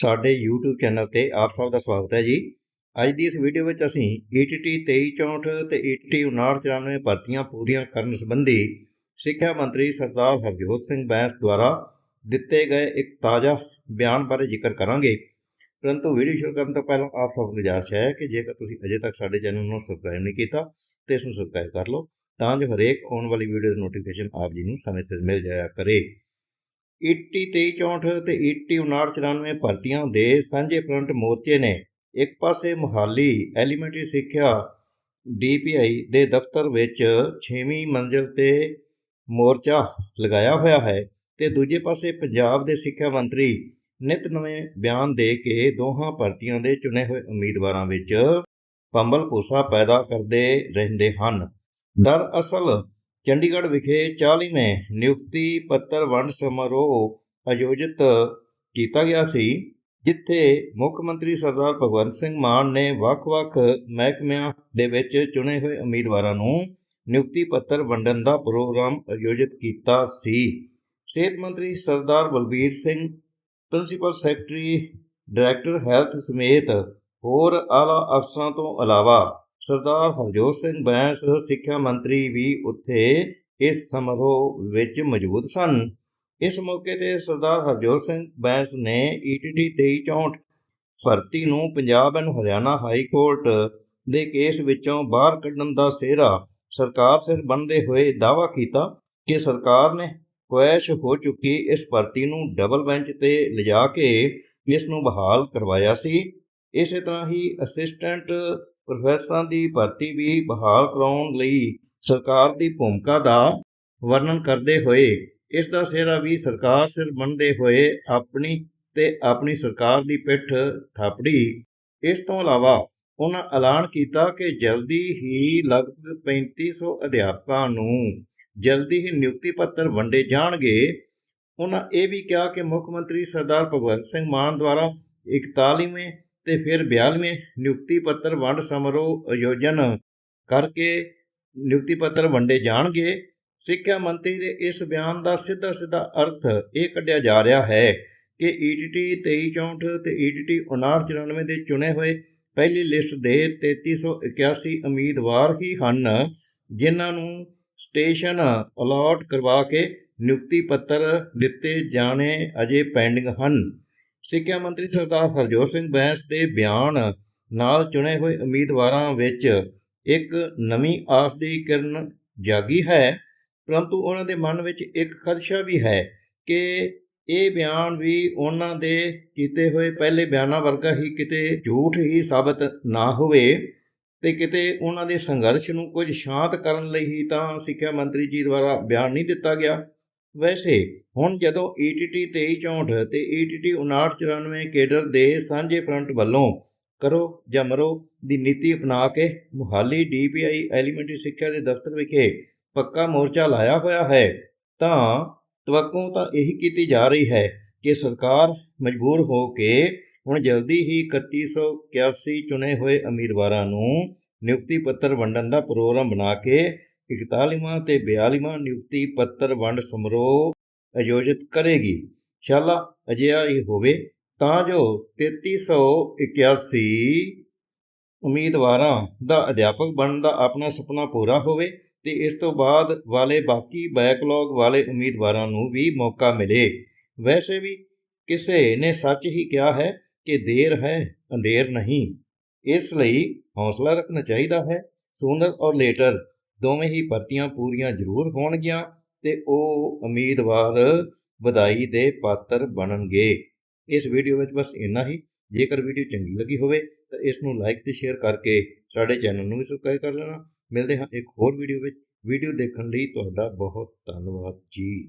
ਸਾਡੇ YouTube channel ਤੇ ਆਪ ਸਭ ਦਾ ਸਵਾਗਤ ਹੈ ਜੀ। ਅੱਜ ਦੀ ਇਸ ਵੀਡੀਓ ਵਿੱਚ ਅਸੀਂ E ETT 2364 ਤੇ E ETT 5994 ਭਰਤੀਆਂ ਪੂਰੀਆਂ ਕਰਨ ਸੰਬੰਧੀ ਸਿੱਖਿਆ ਮੰਤਰੀ ਸਰਦਾਰ ਹਰਜੋਤ ਸਿੰਘ ਬੈਂਸ ਦੁਆਰਾ ਦਿੱਤੇ ਗਏ ਇੱਕ ਤਾਜ਼ਾ ਬਿਆਨ ਬਾਰੇ ਜ਼ਿਕਰ ਕਰਾਂਗੇ। ਪਰੰਤੂ ਵੀਡੀਓ ਸ਼ੁਰੂ ਕਰਨ ਤੋਂ ਪਹਿਲਾਂ ਆਪ ਸਭ ਨੂੰ ਗੁਜ਼ਾਰਿਸ਼ ਹੈ ਕਿ ਜੇਕਰ ਤੁਸੀਂ ਅਜੇ ਤੱਕ ਸਾਡੇ ਚੈਨਲ ਨੂੰ ਸਬਸਕ੍ਰਾਈਬ ਨਹੀਂ ਕੀਤਾ, ਤੇ ਇਸ ਨੂੰ ਸਬਸਕ੍ਰਾਈਬ ਕਰ ਲਓ, ਤਾਂ ਜੋ ਹਰੇਕ ਆਉਣ ਵਾਲੀ ਵੀਡੀਓ ਦੀ ਨੋਟੀਫਿਕੇਸ਼ਨ ਆਪ ਜੀ ਨੂੰ ਸਮੇਂ ਸਿਰ ਮਿਲ ਜਾਇਆ ਕਰੇ। ਈਟੀ 2364 ਤੇ ਈਟੀ 5994 ਭਰਤੀਆਂ ਦੇ ਸਾਂਝੇ ਫਰੰਟ ਮੋਰਚੇ ਨੇ ਇੱਕ ਪਾਸੇ ਮੁਹਾਲੀ ਐਲੀਮੈਂਟਰੀ ਸਿੱਖਿਆ ਡੀਪੀਆਈ ਦੇ ਦਫ਼ਤਰ ਵਿੱਚ 6ਵੀਂ ਮੰਜ਼ਿਲ ਤੇ ਮੋਰਚਾ ਲਗਾਇਆ ਹੋਇਆ ਹੈ ਤੇ ਦੂਜੇ ਪਾਸੇ ਪੰਜਾਬ ਦੇ ਸਿੱਖਿਆ ਮੰਤਰੀ ਨਿਤ ਨਵੇਂ ਬਿਆਨ ਦੇ ਕੇ ਦੋਹਾਂ ਭਰਤੀਆਂ ਦੇ ਚੁਣੇ ਹੋਏ ਉਮੀਦਵਾਰਾਂ ਵਿੱਚ ਪੰਬਲ ਭੂਸਾ ਪੈਦਾ ਕਰਦੇ ਰਹਿੰਦੇ ਹਨ। ਦਰਅਸਲ ਚੰਡੀਗੜ੍ਹ ਵਿਖੇ 40ਵੇਂ ਨਿਯੁਕਤੀ ਪੱਤਰ ਵੰਡ ਸਮਾਰੋਹ ਆਯੋਜਿਤ ਕੀਤਾ ਗਿਆ ਸੀ, ਜਿੱਥੇ ਮੁੱਖ ਮੰਤਰੀ ਸਰਦਾਰ ਭਗਵੰਤ ਸਿੰਘ ਮਾਨ ਨੇ ਵੱਖ-ਵੱਖ ਮਹਿਕਮਿਆਂ ਦੇ ਵਿੱਚ ਚੁਣੇ ਹੋਏ ਉਮੀਦਵਾਰਾਂ ਨੂੰ ਨਿਯੁਕਤੀ ਪੱਤਰ ਵੰਡਣ ਦਾ ਪ੍ਰੋਗਰਾਮ ਆਯੋਜਿਤ ਕੀਤਾ ਸੀ। ਸਿਹਤ ਮੰਤਰੀ Sardar Balbir Singh, principal secretary, director health ਸਮੇਤ ਹੋਰ ਆਲਾ ਅਫਸਰਾਂ ਤੋਂ ਇਲਾਵਾ ਸਰਦਾਰ ਹਰਜੋਤ ਸਿੰਘ ਬੈਂਸ ਸਿੱਖਿਆ ਮੰਤਰੀ ਵੀ ਉੱਥੇ ਇਸ ਸਮਾਰੋਹ ਵਿੱਚ ਮੌਜੂਦ ਸਨ। ਇਸ ਮੌਕੇ ਤੇ ਸਰਦਾਰ ਹਰਜੋਤ ਸਿੰਘ ਬੈਂਸ ਨੇ E ਈਟੀਟੀ 2364 ਭਰਤੀ ਨੂੰ Punjab and Haryana high court ਦੇ ਕੇਸ ਵਿੱਚੋਂ ਬਾਹਰ ਕੱਢਣ ਦਾ ਸਿਹਰਾ ਸਰਕਾਰ ਸਿਰ ਬੰਨ੍ਹਦੇ ਹੋਏ ਦਾਅਵਾ ਕੀਤਾ ਕਿ ਸਰਕਾਰ ਨੇ ਕੁਐਸ਼ ਹੋ ਚੁੱਕੀ ਇਸ ਭਰਤੀ ਨੂੰ ਡਬਲ ਬੈਂਚ ਤੇ ਲਿਜਾ ਕੇ ਇਸ ਨੂੰ ਬਹਾਲ ਕਰਵਾਇਆ ਸੀ। ਇਸੇ ਤਰ੍ਹਾਂ ਹੀ ਅਸਿਸਟੈਂਟ ਪ੍ਰੋਫੈਸਰਾਂ ਦੀ ਭਰਤੀ ਵੀ ਬਹਾਲ ਕਰਾਉਣ ਲਈ ਸਰਕਾਰ ਦੀ ਭੂਮਿਕਾ ਦਾ ਵਰਣਨ ਕਰਦੇ ਹੋਏ, ਇਸ ਦਾ ਸਿਹਰਾ ਵੀ ਸਰਕਾਰ ਸਿਰ ਮੰਨਦੇ ਹੋਏ ਆਪਣੀ ਤੇ ਆਪਣੀ ਸਰਕਾਰ ਦੀ ਪਿੱਠ ਥਾਪੜੀ। ਇਸ ਤੋਂ ਇਲਾਵਾ ਉਹਨਾਂ ਐਲਾਨ ਕੀਤਾ ਕਿ ਜਲਦੀ ਹੀ ਲਗਭਗ 3500 ਅਧਿਆਪਕਾਂ ਨੂੰ ਜਲਦੀ ਹੀ ਨਿਯੁਕਤੀ ਪੱਤਰ ਵੰਡੇ ਜਾਣਗੇ। ਉਹਨਾਂ ਇਹ ਵੀ ਕਿਹਾ ਕਿ ਮੁੱਖ ਮੰਤਰੀ ਸਰਦਾਰ ਭਗਵੰਤ ਸਿੰਘ ਮਾਨ ਦੁਆਰਾ 41ਵੇਂ ਤੇ ਫਿਰ 42ਵੇਂ ਨਿਯੁਕਤੀ ਪੱਤਰ ਵੰਡ ਸਮਾਰੋਹ ਆਯੋਜਨ ਕਰਕੇ ਨਿਯੁਕਤੀ ਪੱਤਰ ਵੰਡੇ ਜਾਣਗੇ। ਸਿੱਖਿਆ ਮੰਤਰੀ ਦੇ ਇਸ ਬਿਆਨ ਦਾ ਸਿੱਧਾ ਸਿੱਧਾ ਅਰਥ ਇਹ ਕੱਢਿਆ ਜਾ ਰਿਹਾ ਹੈ ਕਿ E ਈਟੀਟੀ 2364 ਤੇ E ਈਟੀਟੀ 5994 ਦੇ ਚੁਣੇ ਹੋਏ ਪਹਿਲੀ ਲਿਸਟ ਦੇ 3381 ਉਮੀਦਵਾਰ ਹੀ ਹਨ, ਜਿਨ੍ਹਾਂ ਨੂੰ ਸਟੇਸ਼ਨ ਅਲਾਟ ਕਰਵਾ ਕੇ ਨਿਯੁਕਤੀ ਪੱਤਰ ਦਿੱਤੇ ਜਾਣੇ ਅਜੇ ਪੈਂਡਿੰਗ ਹਨ। ਸਿੱਖਿਆ ਮੰਤਰੀ ਸਰਦਾਰ ਹਰਜੋਤ ਸਿੰਘ ਬੈਂਸ ਦੇ ਬਿਆਨ ਨਾਲ ਚੁਣੇ ਹੋਏ ਉਮੀਦਵਾਰਾਂ ਵਿੱਚ ਇੱਕ ਨਵੀਂ ਆਸ ਦੀ ਕਿਰਨ ਜਾਗੀ ਹੈ, ਪਰੰਤੂ ਉਹਨਾਂ ਦੇ ਮਨ ਵਿੱਚ ਇੱਕ ਖਦਸ਼ਾ ਵੀ ਹੈ ਕਿ ਇਹ ਬਿਆਨ ਵੀ ਉਹਨਾਂ ਦੇ ਕੀਤੇ ਹੋਏ ਪਹਿਲੇ ਬਿਆਨਾਂ ਵਰਗਾ ਹੀ ਕਿਤੇ ਝੂਠ ਹੀ ਸਾਬਤ ਨਾ ਹੋਵੇ ਤੇ ਕਿਤੇ ਉਹਨਾਂ ਦੇ ਸੰਘਰਸ਼ ਨੂੰ ਕੁਝ ਸ਼ਾਂਤ ਕਰਨ ਲਈ ਹੀ ਤਾਂ ਸਿੱਖਿਆ ਮੰਤਰੀ ਜੀ ਦੁਆਰਾ ਬਿਆਨ ਨਹੀਂ ਦਿੱਤਾ ਗਿਆ। ਵੈਸੇ ਹੁਣ ਜਦੋਂ E ETT 2364 ਤੇ E ETT 5994 ਕੇਡਰ ਦੇ ਸਾਂਝੇ ਫਰੰਟ ਵੱਲੋਂ ਕਰੋ ਜਾਂ ਮਰੋ ਦੀ ਨੀਤੀ ਅਪਣਾ ਕੇ ਮੁਹਾਲੀ ਡੀਪੀਆਈ ਐਲੀਮੈਂਟਰੀ ਸਿੱਖਿਆ ਦੇ ਦਫ਼ਤਰ ਵਿਖੇ ਪੱਕਾ ਮੋਰਚਾ ਲਾਇਆ ਹੋਇਆ ਹੈ, ਤਾਂ ਤਵੱਕੂ ਤਾਂ ਇਹੀ ਕੀਤੀ ਜਾ ਰਹੀ ਹੈ ਕਿ ਸਰਕਾਰ ਮਜਬੂਰ ਹੋ ਕੇ ਹੁਣ ਜਲਦੀ ਹੀ 3181 ਚੁਣੇ ਹੋਏ ਉਮੀਦਵਾਰਾਂ ਨੂੰ ਨਿਯੁਕਤੀ ਪੱਤਰ ਵੰਡਣ ਦਾ ਪ੍ਰੋਗਰਾਮ ਬਣਾ ਕੇ 41ਵਾਂ ਤੇ 42ਵਾਂ ਨਿਯੁਕਤੀ ਪੱਤਰ ਵੰਡ ਸਮਾਰੋਹ ਆਯੋਜਿਤ ਕਰੇਗੀ। ਸ਼ਾਲਾ, ਅਜਿਹਾ ਹੀ ਹੋਵੇ ਤਾਂ ਜੋ 3381 ਉਮੀਦਵਾਰਾਂ ਦਾ ਅਧਿਆਪਕ ਬਣਨ ਦਾ ਆਪਣਾ ਸੁਪਨਾ ਪੂਰਾ ਹੋਵੇ ਤੇ ਇਸ ਤੋਂ ਬਾਅਦ ਵਾਲੇ ਬਾਕੀ ਬੈਕਲੌਗ ਵਾਲੇ ਉਮੀਦਵਾਰਾਂ ਨੂੰ ਵੀ ਮੌਕਾ ਮਿਲੇ। ਵੈਸੇ ਵੀ ਕਿਸੇ ਨੇ ਸੱਚ ਹੀ ਕਿਹਾ ਹੈ ਕਿ ਦੇਰ ਹੈ, ਅੰਧੇਰ ਨਹੀਂ। ਇਸ ਲਈ ਹੌਸਲਾ ਰੱਖਣਾ ਚਾਹੀਦਾ ਹੈ। ਸੂਨਰ ਔਰ ਲੇਟਰ ਦੋਵੇਂ ਹੀ ਭਰਤੀਆਂ ਪੂਰੀਆਂ ਜ਼ਰੂਰ ਹੋਣਗੀਆਂ ਤੇ ਉਹ ਉਮੀਦਵਾਰ ਵਧਾਈ ਦੇ ਪਾਤਰ ਬਣਨਗੇ। ਇਸ ਵੀਡੀਓ ਵਿੱਚ ਬਸ ਇੰਨਾ ਹੀ। ਜੇਕਰ ਵੀਡੀਓ ਚੰਗੀ ਲੱਗੀ ਹੋਵੇ ਤਾਂ ਇਸ ਨੂੰ ਲਾਈਕ ਤੇ ਸ਼ੇਅਰ ਕਰਕੇ ਸਾਡੇ ਚੈਨਲ ਨੂੰ ਵੀ ਸਬਸਕ੍ਰਾਈਬ ਕਰ ਲੈਣਾ। ਮਿਲਦੇ ਹਾਂ ਇੱਕ ਹੋਰ ਵੀਡੀਓ ਵਿੱਚ। ਵੀਡੀਓ ਦੇਖਣ ਲਈ ਤੁਹਾਡਾ ਬਹੁਤ ਧੰਨਵਾਦ ਜੀ।